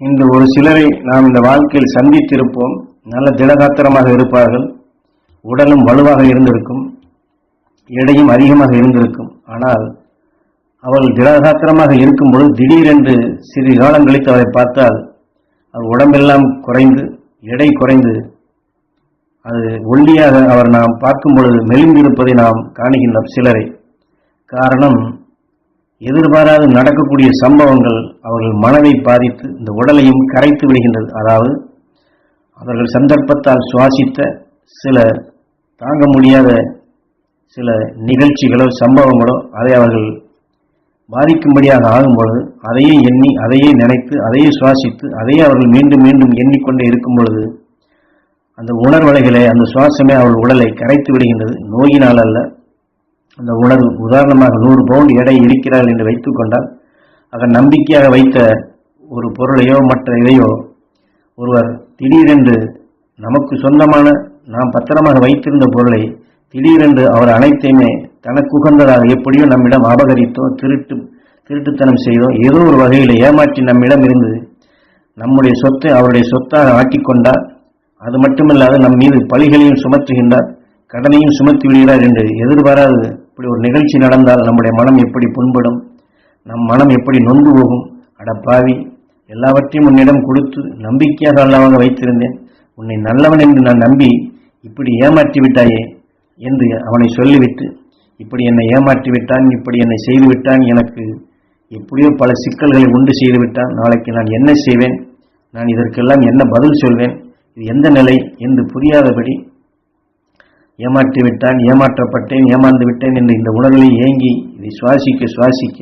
இன்று ஒரு சிலரை நாம் இந்த வாழ்க்கையில் சந்தித்திருப்போம். நல்ல திடகாத்திரமாக இருப்பார்கள். உடலும் வலுவாக இருந்திருக்கும். எடையும் அதிகமாக இருந்திருக்கும். ஆனால் அவர்கள் திடகாத்திரமாக இருக்கும்பொழுது திடீரென்று சிறிது காலம் கழித்து அவரை பார்த்தால் அவர் உடம்பெல்லாம் குறைந்து எடை குறைந்து அது ஒல்லியாக அவர் நாம் பார்க்கும் பொழுது மெலிந்திருப்பதை நாம் காணுகின்றோம் சிலரை. காரணம் எதிர்பாராது நடக்கக்கூடிய சம்பவங்கள் அவர்கள் மனதை பாதித்து இந்த உடலையும் கரைத்து விடுகின்றது. அதாவது அவர்கள் சந்தர்ப்பத்தால் சுவாசித்த சில தாங்க முடியாத சில நிகழ்ச்சிகளோ சம்பவங்களோ அதை அவர்கள் பாதிக்கும்படியாக ஆகும் பொழுது அதையே எண்ணி அதையே நினைத்து அதையே சுவாசித்து அதையே அவர்கள் மீண்டும் மீண்டும் எண்ணிக்கொண்டே இருக்கும் பொழுது அந்த உணர்வலைகளை அந்த சுவாசமே அவள் உடலை கரைத்து விடுகின்றது. நோயினால் அல்ல அந்த உணர்வு. உதாரணமாக நூறு பவுண்ட் எடை இருக்கிறார்கள் என்று வைத்துக் கொண்டால் அவர் நம்பிக்கையாக வைத்த ஒரு பொருளையோ மற்ற இதையோ ஒருவர் திடீரென்று நமக்கு சொந்தமான நாம் பத்திரமாக வைத்திருந்த பொருளை திடீரென்று அவர் அனைத்தையுமே தனக்கு உகந்ததாக எப்படியோ நம்மிடம் அபகரித்தோ திருட்டு திருட்டுத்தனம் செய்தோ ஏதோ ஒரு வகையில் ஏமாற்றி நம்மிடம் இருந்து நம்முடைய சொத்தை அவருடைய சொத்தாக ஆக்கிக்கொண்டார் அது மட்டுமில்லாது நம் மீது பழிகளையும் சுமத்துகின்றார் கடனையும் சுமத்தி விடுகிறார் என்று எதிர்பாராது இப்படி ஒரு நிகழ்ச்சி நடந்தால் நம்முடைய மனம் எப்படி புண்படும்? நம் மனம் எப்படி நொந்து போகும்? அடப்பாவி எல்லாவற்றையும் உன்னிடம் கொடுத்து நம்பிக்கையாக அல்லவாக வைத்திருந்தேன். உன்னை நல்லவன் என்று நான் நம்பி இப்படி ஏமாற்றி விட்டாயே என்று அவனை சொல்லிவிட்டு இப்படி என்னை ஏமாற்றி விட்டான் இப்படி என்னை செய்து விட்டான் எனக்கு எப்படியோ பல சிக்கல்களை உண்டு செய்து விட்டான். நாளைக்கு நான் என்ன செய்வேன்? நான் இதற்கெல்லாம் என்ன பதில் சொல்வேன்? இது எந்த நிலை? என்று புரியாதபடி ஏமாற்றி விட்டான் ஏமாற்றப்பட்டேன் ஏமாந்து விட்டேன் என்று இந்த உணர்வை ஏங்கி இதை சுவாசிக்க சுவாசிக்க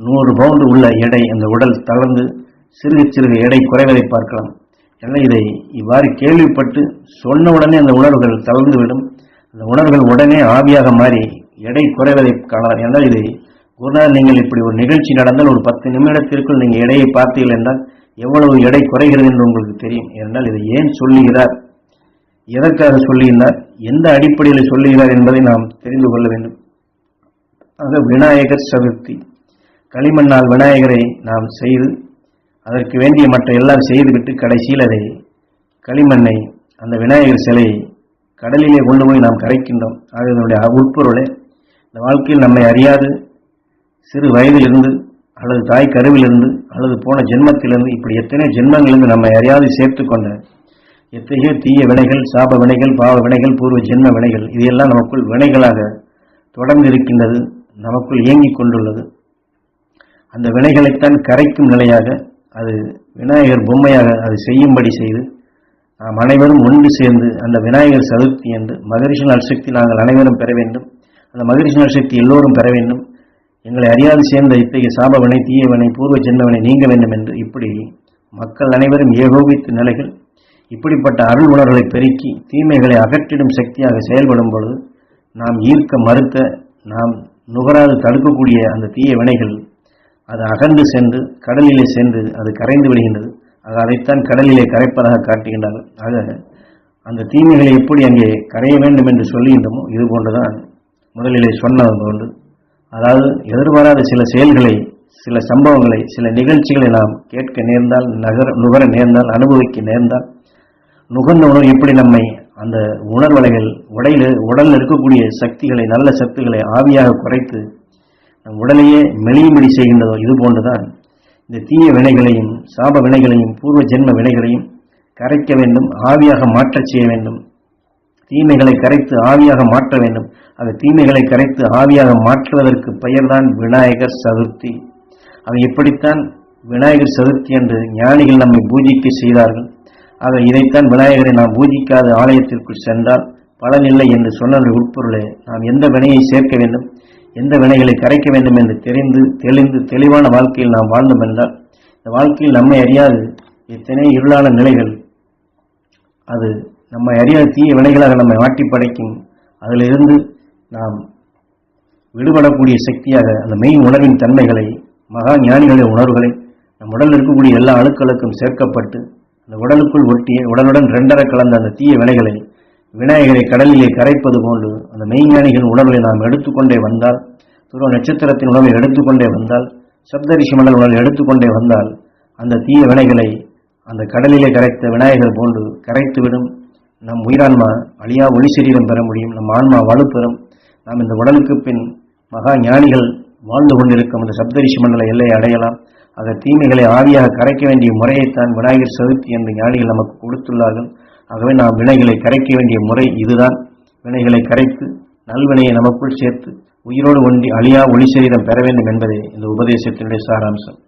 நூறு பவுண்டு உள்ள எடை அந்த உடல் தளர்ந்து சிறுக சிறுக எடை குறைவதை பார்க்கலாம். எனவே இதை இவ்வாறு கேள்விப்பட்டு சொன்ன உடனே அந்த உணர்வுகள் தளர்ந்துவிடும். அந்த உணர்வுகள் உடனே ஆவியாக மாறி எடை குறைவதை காணலாம். என்றால் இதை குருநாதர் நீங்கள் இப்படி ஒரு நிகழ்ச்சி நடந்தால் ஒரு பத்து நிமிடத்திற்குள் நீங்கள் எடையை பார்த்தீர்கள் என்றால் எவ்வளவு எடை குறைகிறது என்று உங்களுக்கு தெரியும். என்றால் இதை ஏன் சொல்லுகிறார்? எதற்காக சொல்லியிருந்தார்? எந்த அடிப்படையில் சொல்லுகிறார் என்பதை நாம் தெரிந்து கொள்ள வேண்டும். ஆக விநாயகர் சதுர்த்தி. களிமண்ணால் விநாயகரை நாம் செய்து அதற்கு வேண்டிய மற்ற எல்லாம் செய்துவிட்டு கடைசியில் அதை களிமண்ணை அந்த விநாயகர் சிலையை கடலிலே கொண்டு போய் நாம் கரைக்கின்றோம். ஆக இதனுடைய உட்பொருளே இந்த வாழ்க்கையில் நம்மை அறியாது. சிறு வயதிலிருந்து அல்லது தாய் கருவிலிருந்து அல்லது போன ஜென்மத்திலிருந்து இப்படி எத்தனை ஜென்மங்களிலிருந்து நம்மை அறியாது சேர்த்து கொண்ட எத்தகைய தீய வினைகள் சாப வினைகள் பாவ வினைகள் பூர்வ ஜென்ம வினைகள் இதையெல்லாம் நமக்குள் வினைகளாக தொடர்ந்து இருக்கின்றது நமக்குள் இயங்கிக் கொண்டுள்ளது. அந்த வினைகளைத்தான் கரைக்கும் நிலையாக அது விநாயகர் பொம்மையாக அது செய்யும்படி செய்து நாம் அனைவரும் ஒன்று சேர்ந்து அந்த விநாயகர் சதுர்த்தி என்று மகரிஷி நல்சக்தி நாங்கள் அனைவரும் பெற வேண்டும். அந்த மகரிஷி நல்சக்தி எல்லோரும் பெற வேண்டும். எங்களை அறியாது சேர்ந்த இத்தகைய சாப வினை தீய வினை பூர்வ ஜென்மவினை நீங்க வேண்டும் என்று இப்படி மக்கள் அனைவரும் ஏகோபித்த நிலைகள் இப்படிப்பட்ட அருள் உணர்வுகளை பெருக்கி தீமைகளை அகற்றிடும் சக்தியாக செயல்படும் பொழுது நாம் ஈர்க்க மறுத்த நாம் நுகராது தடுக்கக்கூடிய அந்த தீய வினைகள் அது அகன்று சென்று கடலிலே சென்று அது கரைந்து விடுகின்றது. ஆக அதைத்தான் கடலிலே கரைப்பதாக காட்டுகின்றார்கள். ஆக அந்த தீமைகளை எப்படி அங்கே கரைய வேண்டும் என்று சொல்லுகின்றமோ இது போன்றுதான் முதலிலே சொன்னது போன்று. அதாவது எதிர்பாராத சில செயல்களை சில சம்பவங்களை சில நிகழ்ச்சிகளை நாம் கேட்க நேர்ந்தால் நகர நுகர நேர்ந்தால் அனுபவிக்க நேர்ந்தால் நுகர்ந்த உணர்வு எப்படி நம்மை அந்த உணர்வலைகள் உடையில உடலில் இருக்கக்கூடிய சக்திகளை நல்ல சக்திகளை ஆவியாக குறைத்து நம் உடலையே மெலியும்படி செய்கின்றதோ இது போன்றுதான் இந்த தீய வினைகளையும் சாப வினைகளையும் பூர்வ ஜென்ம வினைகளையும் கரைக்க வேண்டும் ஆவியாக மாற்றச் செய்ய வேண்டும். தீமைகளை கரைத்து ஆவியாக மாற்ற வேண்டும். அந்த தீமைகளை கரைத்து ஆவியாக மாற்றுவதற்கு பெயர்தான் விநாயகர் சதுர்த்தி. அவை எப்படித்தான் விநாயகர் சதுர்த்தி என்று ஞானிகள் நம்மை பூஜிக்க செய்தார்கள்? ஆக இதைத்தான் விநாயகரை நாம் பூஜிக்காத ஆலயத்திற்குள் சென்றால் பலனில்லை என்று சொன்ன உட்பொருளே நாம் எந்த வினையை சேர்க்க வேண்டும் எந்த வினைகளை கரைக்க வேண்டும் என்று தெரிந்து தெளிந்து தெளிவான வாழ்க்கையில் நாம் வாழ்ந்தோம் என்றால் இந்த வாழ்க்கையில் நம்மை அறியாது எத்தனை இருளான நிலைகள். அது நம்மை அறியாத தீய வினைகளாக நம்மை மாட்டி படைக்கும். அதிலிருந்து நாம் விடுபடக்கூடிய சக்தியாக அந்த மெய் உணர்வின் தன்மைகளை மகா ஞானிகளின் உணர்வுகளை நம் உடலில் இருக்கக்கூடிய எல்லா அணுக்களுக்கும் சேர்க்கப்பட்டு அந்த உடலுக்குள் ஒட்டிய உடலுடன் ரெண்டர கலந்த அந்த தீய வினைகளை விநாயகரை கடலிலே கரைப்பது போன்று அந்த மெய்ஞானிகளின் உணர்வை நாம் எடுத்துக்கொண்டே வந்தால் துருவ நட்சத்திரத்தின் உணவை எடுத்துக்கொண்டே வந்தால் சப்தரிஷி மண்டல் உணவை எடுத்துக்கொண்டே வந்தால் அந்த தீய வினைகளை அந்த கடலிலே கரைத்த விநாயகர் போன்று கரைத்துவிடும். நம் உயிரான்மா அழியா ஒளி சரீரம் பெற முடியும் நம் ஆன்மா வலுப்பெறும் நாம் இந்த உடலுக்கு பின் மகா ஞானிகள் வாழ்ந்து கொண்டிருக்கும் அந்த சப்தரிஷி மண்டல எல்லையை அடையலாம். ஆக தீமைகளை ஆவியாக கரைக்க வேண்டிய முறையைத்தான் விநாயகர் சதுர்த்தி என்ற ஞானிகள் நமக்கு கொடுத்துள்ளார்கள். ஆகவே நாம் வினைகளை கரைக்க வேண்டிய முறை இதுதான். வினைகளை கரைத்து நல்வினையை நமக்குள் சேர்த்து உயிரோடு ஒன்றி அழியா ஒளி சரீரம் பெற வேண்டும் என்பதே இந்த உபதேசத்தினுடைய சாராம்சம்.